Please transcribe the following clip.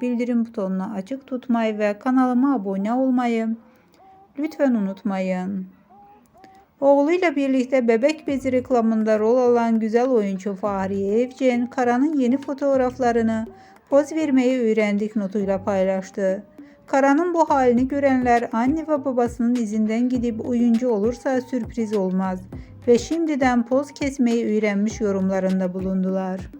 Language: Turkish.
bildirim butonunu açık tutmayı ve kanalıma abone olmayı lütfen unutmayın. Oğluyla birlikte bebek bezi reklamında rol alan güzel oyuncu Fahriye Evcen, Kara'nın yeni fotoğraflarını poz vermeyi öğrendik notuyla paylaştı. Kara'nın bu halini görenler anne ve babasının izinden gidip oyuncu olursa sürpriz olmaz ve şimdiden poz kesmeyi öğrenmiş yorumlarında bulundular.